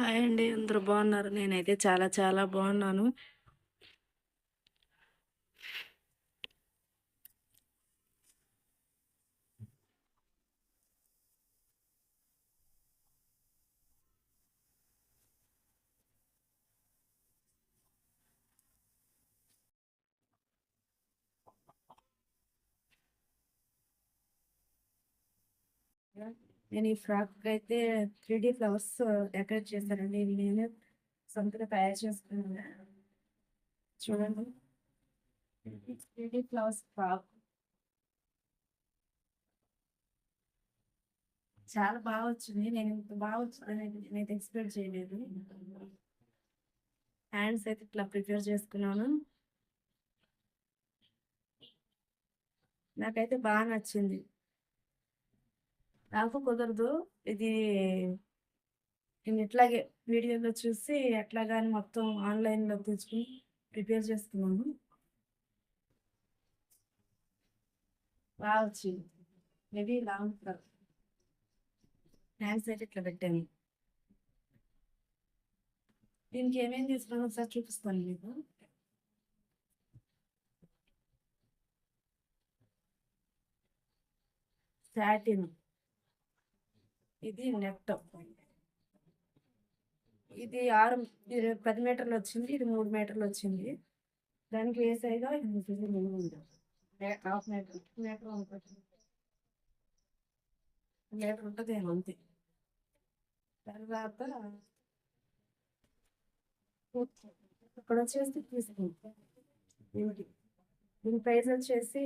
Hi అండి అందరూ బాగున్నారు. నేనైతే చాలా చాలా బాగున్నాను. నేను ఈ ఫ్రాక్ అయితే త్రీ డీ ఫ్లవర్స్ డెకరేట్ చేశానండి. ఇవి నేను సొంతగా తయారు చేసుకున్నాను. చూడండి. Three D flowers frock. చాలా బాగా వచ్చింది. నేను ఇంత బాగా వచ్చిందని నేనైతే ఎక్స్పెక్ట్ చేయలేదు. హ్యాండ్స్ అయితే ఇట్లా ప్రిపేర్ చేసుకున్నాను. నాకైతే బాగా నచ్చింది. నాకు కుదరదు. ఇది నేను ఇట్లాగే వీడియోలో చూసి ఎట్లాగాని కానీ మొత్తం ఆన్లైన్లో తెచ్చుకుని ప్రిపేర్ చేస్తున్నాను. బాగా వచ్చింది మేబీ ఇలా ఉంటారు హ్యాండ్స్ అయితే ఇట్లా పెట్టాను. దీనికి ఏమేమి తీసుకున్నాను ఒకసారి చూపిస్తాను మీకు. సాటిన్ ఇది నెట్ ఇది ఆరు ఇది పది మీటర్లు వచ్చింది ఇది మూడు మీటర్లు వచ్చింది. దానికి వేసాయిగా హాఫ్ మీటర్ మీటర్ ఉంటుంది మీటర్ ఉంటుంది అంతే. తర్వాత ఇక్కడ వచ్చేసి తీసుకుంటాం దీనికి దీని ప్రైస్ వచ్చేసి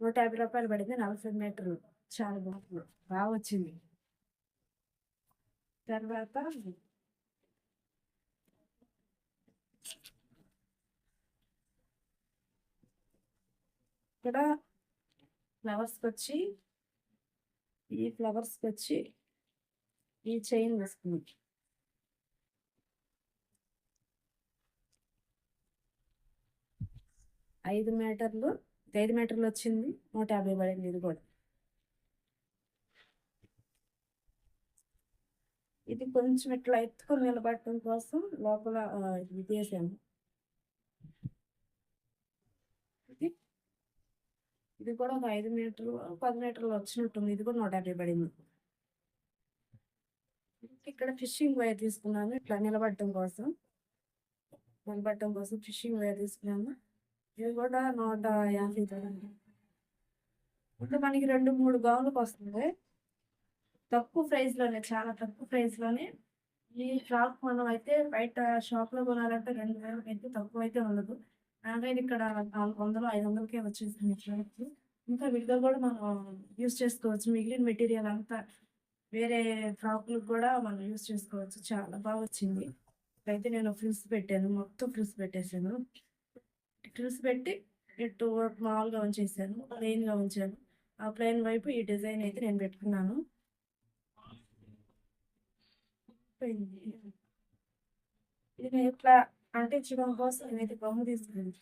నూట యాభై రూపాయలు పడింది నలభై మీటర్లు. చాలా బాగుంది. బాగా వచ్చింది. తర్వాత ఇక్కడ ఫ్లవర్స్కి వచ్చి ఈ ఫ్లవర్స్కి వచ్చి ఈ చైన్ వేసుకున్నాం ఐదు మీటర్లు ఐదు మీటర్లు వచ్చింది నూట యాభై పడింది ఇది కూడా. ఇది కొంచెం ఇట్లా ఎత్తుకుని నిలబడటం కోసం లోపల ఇది చేసాము ఇది ఇది కూడా ఒక ఐదు మీటర్లు పది మీటర్లు వచ్చినట్టుంది. ఇది కూడా నూట యాభై పడింది. ఇక్కడ ఫిషింగ్ వైర్ తీసుకున్నాను. ఇట్లా నిలబడటం కోసం. నిలబడటం కోసం ఫిషింగ్ వైర్ తీసుకున్నాను. ఇది కూడా నూట యాభై ఇప్పుడు మనకి రెండు మూడు గౌన్లకు వస్తుంది తక్కువ ప్రైస్లోనే చాలా తక్కువ ప్రైస్లోనే ఈ ఫ్రాక్ మనం అయితే బయట షాప్లో కొనాలంటే రెండు వేలకి అయితే తక్కువ అయితే ఉండదు. ఆన్లైన్ ఇక్కడ నాలుగు వందలు ఐదు వందలకే వచ్చేసింది ఫ్రాక్ ఇంకా విడిగా కూడా మనం యూస్ చేసుకోవచ్చు. మిగిలిన మెటీరియల్ అంతా వేరే ఫ్రాక్లకు కూడా మనం యూస్ చేసుకోవచ్చు. చాలా బాగా వచ్చింది. అయితే నేను ఫ్రిల్స్ పెట్టాను. మొత్తం ఫ్రిల్స్ పెట్టేసాను ఫ్రిల్స్ పెట్టి ఇటు మామూలుగా ఉంచేసాను ప్లెయిన్గా ఉంచాను. ఆ ప్లెయిన్ వైపు ఈ డిజైన్ అయితే నేను పెట్టుకున్నాను. ఇది ఇట్లా అంటించడం కోసం నేనైతే గమ్ము తీసుకుని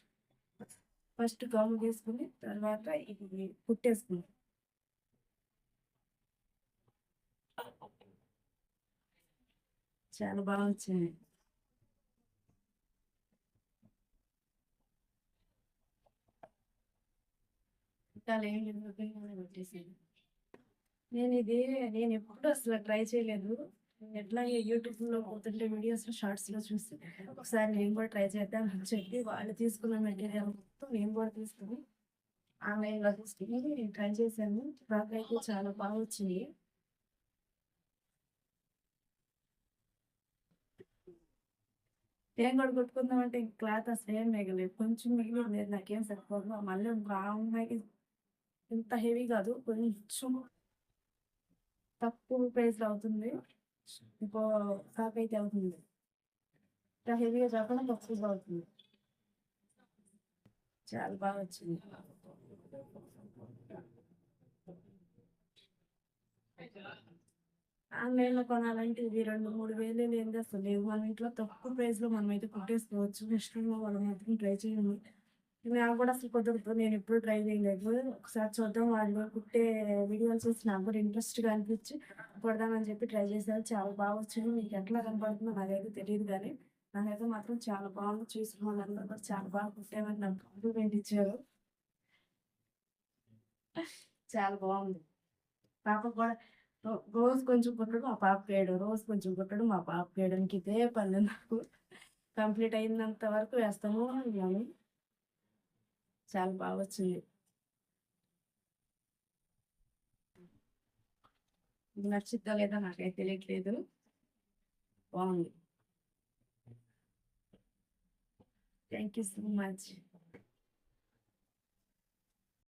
ఫస్ట్ గమ్ము తీసుకుని తర్వాత ఇది కుట్టేసుకుని చాలా బాగా వచ్చింది. నేను ఇది నేను ఎప్పుడు అసలు ట్రై చేయలేదు. ఎట్లా యూట్యూబ్లో పోతుంటే వీడియోస్ షార్ట్స్లో చూసి ఒకసారి నేను కూడా ట్రై చేద్దాం అని చెప్పి వాళ్ళు తీసుకున్న మెటీరియల్ మొత్తం నేను కూడా తీసుకుని ఆన్లైన్లో తీసుకుని ట్రై చేశాను. ఫ్రాక్ అయితే చాలా బాగా వచ్చింది. ఏం కూడా కొట్టుకుందామంటే క్లాత్ అసలు ఏం మిగలేదు కొంచెం మిగిలి లేదు నాకేం సరిపోదు. మళ్ళీ బాగున్నాయి ఇంత హెవీ కాదు. కొంచెం తక్కువ ప్రైస్లో అవుతుంది. ఇంకో ఫ్రాక్ అయితే అవుతుంది ఇంకా హెవీగా కాకుండా తక్కువగా అవుతుంది చాలా బాగా వచ్చింది ఆన్లైన్లో కొనాలంటే ఇది రెండు మూడు వేలు ఏం అసలు లేవు మన ఇంట్లో తక్కువ ప్రైస్లో మనం అయితే కుట్టేసుకోవచ్చు నెక్స్ట్ మనం మాత్రం ట్రై చేయండి నాకు కూడా అసలు కుదరదు. నేను ఎప్పుడు ట్రై చేయలేదు. ఒకసారి చూద్దాం వాళ్ళు కుట్టే వీడియోలు చూసి నాకు కూడా ఇంట్రెస్ట్‌గా అనిపించి కుడదామని చెప్పి ట్రై చేశారు చాలా బాగా వచ్చింది. మీకు ఎట్లా కనపడుతుందో నాకైతే తెలియదు కానీ నాకైతే మాత్రం చాలా బాగుంది. చూసిన వాళ్ళందరూ కూడా చాలా బాగా కుట్టామని నాకు కాంప్లిమెంట్ ఇచ్చారు. చాలా బాగుంది. పాప కూడా రోజు కొంచెం కుట్టడం మా పాప వేయడం, రోజు కొంచెం కుట్టడం మా పాప వేయడానికి ఇదే పని నాకు. కంప్లీట్ అయినంత వరకు వేస్తాము చాలా బాగా వచ్చింది. నచ్చిద్దో లేదో నాకైతే తెలియట్లేదు. బాగుంది. Thank you so much.